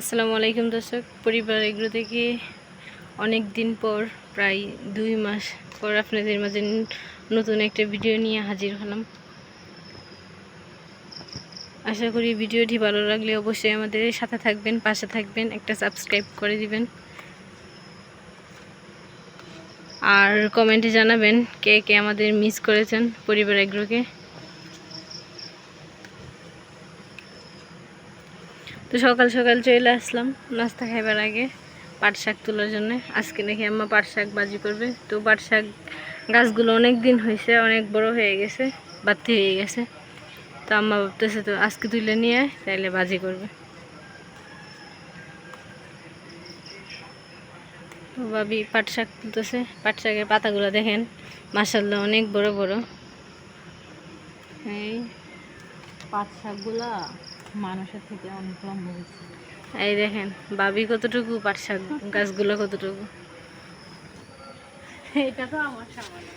আসসালামু আলাইকুম দর্শক, পরিবার এগুলো থেকে অনেক দিন পর, প্রায় দুই মাস পর আপনাদের মাঝে নতুন একটা ভিডিও নিয়ে হাজির হলাম। আশা করি ভিডিওটি ভালো লাগলে অবশ্যই আমাদের সাথে থাকবেন, পাশে থাকবেন, একটা সাবস্ক্রাইব করে দিবেন। আর কমেন্টে জানাবেন কে কে আমাদের মিস করেছেন পরিবার এগ্রোকে তো সকাল সকাল চলে আসলাম নাস্তা খাইবার আগে পাট শাক তোলার জন্যে। আজকে নাকি আম্মা পাট শাক বাজি করবে। তো পাট শাক গাছগুলো অনেক দিন হয়েছে অনেক বড় হয়ে গেছে বাতি হয়ে গেছে। তো আম্মা ভাবতেছে তো আজকে তুলে নিয়ে আয়, তাইলে বাজি করবে। তো ভাবি পাট শাক তুলতেছে। পাট শাকের পাতাগুলো দেখেন মাসাল্লাহ অনেক বড় বড়। এই পাট শাকগুলা মানুষের থেকে অনেক লম্বা হয়েছে এই দেখেন বাবি কতটুকু পাট শাক গাছগুলো কতটুকু? এটা তো আমার সামান্য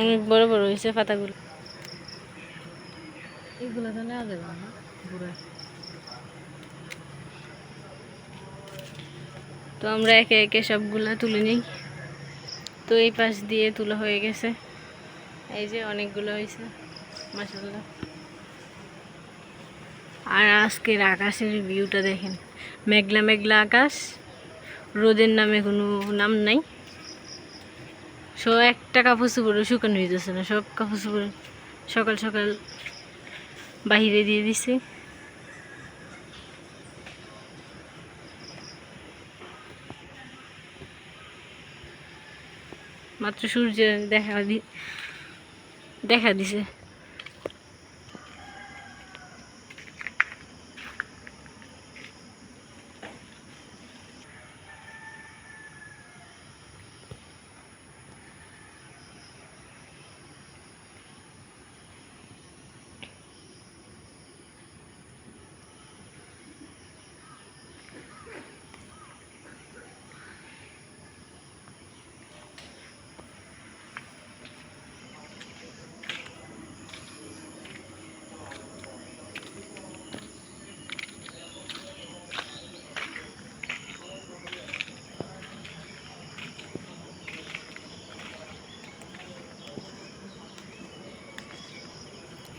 অনেক বড় বড় হয়েছে পাতাগুলো। এগুলো তো নেওয়া যাবে না ঘুরে। তো আমরা একে একে সবগুলা তুলে নিই। তো এই পাশ দিয়ে তোলা হয়ে গেছে। এই যে অনেকগুলো হয়েছে। মাসাল্লাহ আর আজকের আকাশের ভিউটা দেখেন। মেঘলা মেঘলা আকাশ। রোদের নামে কোনো নাম নাই। সব একটা কাপড় চোপড়ও শুকানো হয়ে যাচ্ছে না। সব কাপড় চোপড় সকাল সকাল বাহিরে দিয়ে দিছে। মাত্র সূর্য দেখা দি দেখা দিছে।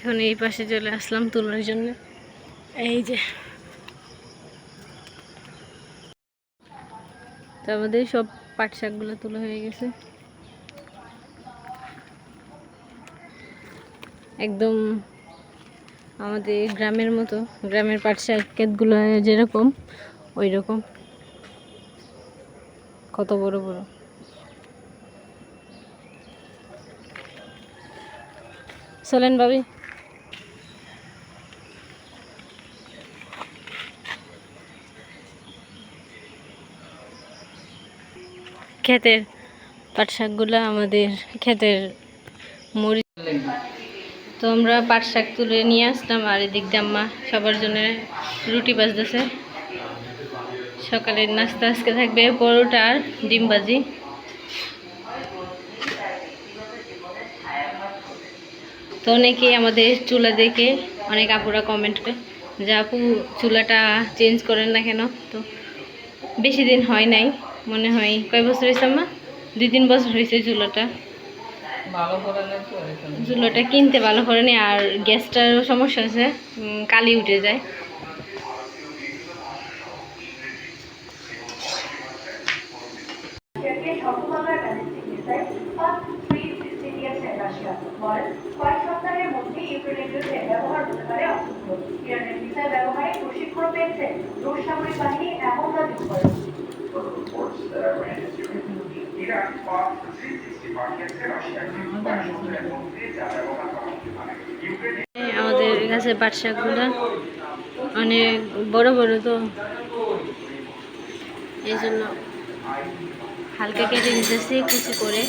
এখন এই পাশে চলে আসলাম তোলার জন্য। এই যে। আমাদের সব পাট শাকগুলো তোলা হয়ে গেছে। একদম আমাদের গ্রামের মতো, গ্রামের পাট শাক ক্ষেতগুলো যেরকম ওই রকম কত বড় বড়। চলেন ভাবি। ক্ষেতের পাট শাকগুলো আমাদের ক্ষেতের মরি তো আমরা পাট শাক তুলে নিয়ে আসলাম, আর এদিক দিয়ে আম্মা সবার জন্য রুটি বাজতেছে। সকালের নাস্তা আজকে থাকবে পরোটা আর ডিম ভাজি। তো অনেকেই আমাদের চুলা দেখে অনেক আপুরা কমেন্ট করে যে, আপু, চুলাটা চেঞ্জ করেন না কেন? তো বেশি দিন হয় নাই। মনে হয়। কয় বছর হয়েছে আম্মা? দুই তিন বছর হয়েছে চুলাটা। ভালো করে না তো। এখানে চুলাটা কিনতে ভালো করে নি আর গ্যাসটারও সমস্যা আছে। কালি উঠে যায়। ব্যবহার প্রশিক্ষণ পেয়েছে রুশ সামরিক বাহিনী এমন reports that Iran is doing. Iran fought the 360 market Russia কয়েক মধ্যে যা ব্যবহার করা হতে পারে ইউক্রেনে এই আমাদের কাছে পাট অনেক বড় বড় তো। এই জন্য হালকা কেটে নিতেছি কুচি করে।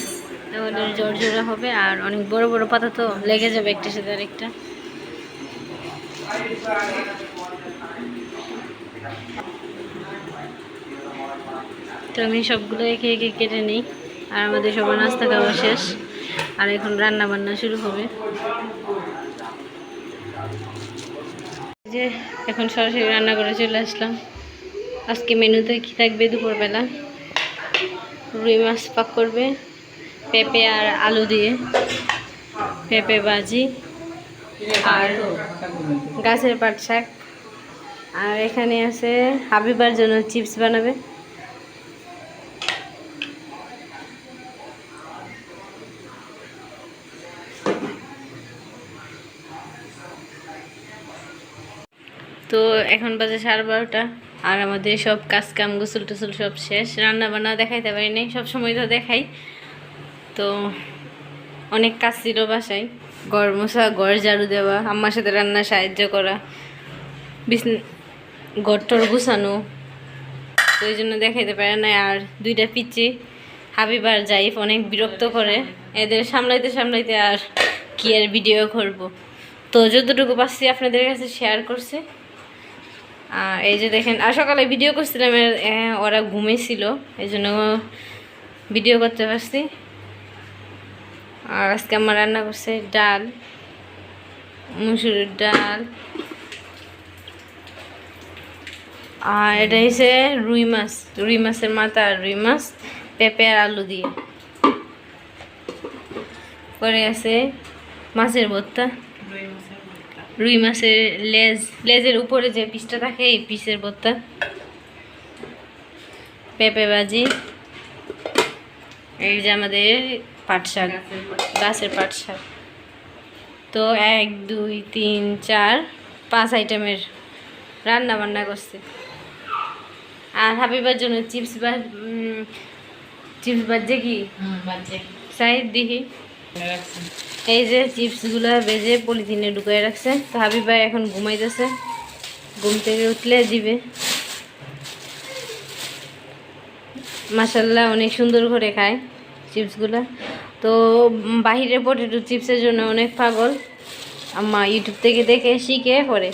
তাহলে জোর জোড়া হবে আর অনেক বড় বড় পাতা তো লেগে যাবে একটার সাথে আরেকটা। তো আমি সবগুলো একে একে কেটে নিই। আর আমাদের সবার নাস্তা খাওয়া শেষ। আর এখন রান্না বান্না শুরু হবে। যে এখন সরাসরি রান্না করে চলে আসলাম। আজকে মেনুতে কি থাকবে দুপুরবেলা? রুই মাছ পাক করবে, পেঁপে আর আলু দিয়ে। পেঁপে ভাজি। আর গাছের পাট শাক। আর এখানে আছে হাবিবার জন্য চিপস বানাবে। তো এখন বাজে সাড়ে বারোটা, আর আমাদের সব কাজ কাম গোসল টুসল সব শেষ। রান্না বান্না দেখাইতে পারি নাই, সব সময় তো দেখাই। তো অনেক কাজ ছিল বাসায়। ঘর মোছা, ঘর ঝাড়ু দেওয়া, আম্মার সাথে রান্না, সাহায্য করা, বিছনা ঘরটর গুছানো। তো এই জন্য দেখাইতে পারে না আর দুইটা পিচি হাবিব আর জাইফ অনেক বিরক্ত করে। এদের সামলাইতে সামলাইতে আর কি আর ভিডিও করব। তো যতটুকু পাচ্ছি আপনাদের কাছে শেয়ার করছি। এই যে দেখেন, আর সকালে ভিডিও করছিলাম ওরা ঘুমিয়েছিল এই জন্য ভিডিও করতে পারছি। আর আজকে আমার রান্না করছে ডাল, মুসুরির ডাল। আর এটা হচ্ছে রুই মাছ, রুই মাছের মাথা আর রুই মাছ, পেঁপে আর আলু দিয়ে। পরে আছে মাছের ভর্তা। লেজ লেজের উপরে যে পিসটা থাকে এই পিসের ভর্তা পেঁপে ভাজি। এই যে আমাদের পাট শাক গাছের পাট শাক। তো এক দুই তিন চার পাঁচ আইটেমের রান্না বান্না করছে। আর হাবিবার জন্য চিপস বা চিপস বাজছে কি? সাইড দেখি এই যে চিপসগুলো বেজে পলিথিনে ঢুকিয়ে রাখছে। তো হাবিবা এখন ঘুমাইতেছে। ঘুম থেকে উঠলে দিবে। মাসাল্লাহ অনেক সুন্দর করে খায় চিপসগুলো। তো বাহিরে পটেটো চিপসের জন্য অনেক পাগল। আম্মা ইউটিউব থেকে দেখে শিখে পরে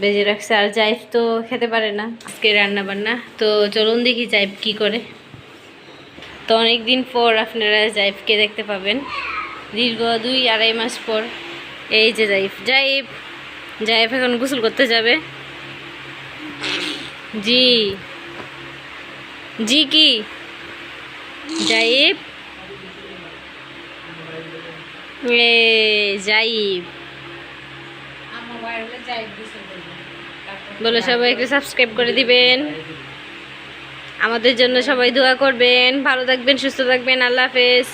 বেজে রাখছে। আর জাইফ তো খেতে পারে না আজকে রান্না বান্না তো চলুন দেখি জাইফ কি করে। তো অনেক দিন পর আপনারা জাইফকে দেখতে পাবেন। দীর্ঘ দুই আড়াই মাস পর এই যে জাইফ জাইফ জাইফ এখন গোসল করতে যাবে। জি। জি কি? জাইফ? এ, জাইফ। বলো সবাই একটু সাবস্ক্রাইব করে দিবেন। আমাদের জন্য সবাই দোয়া করবেন। ভালো থাকবেন, সুস্থ থাকবেন। আল্লাহ হাফেজ।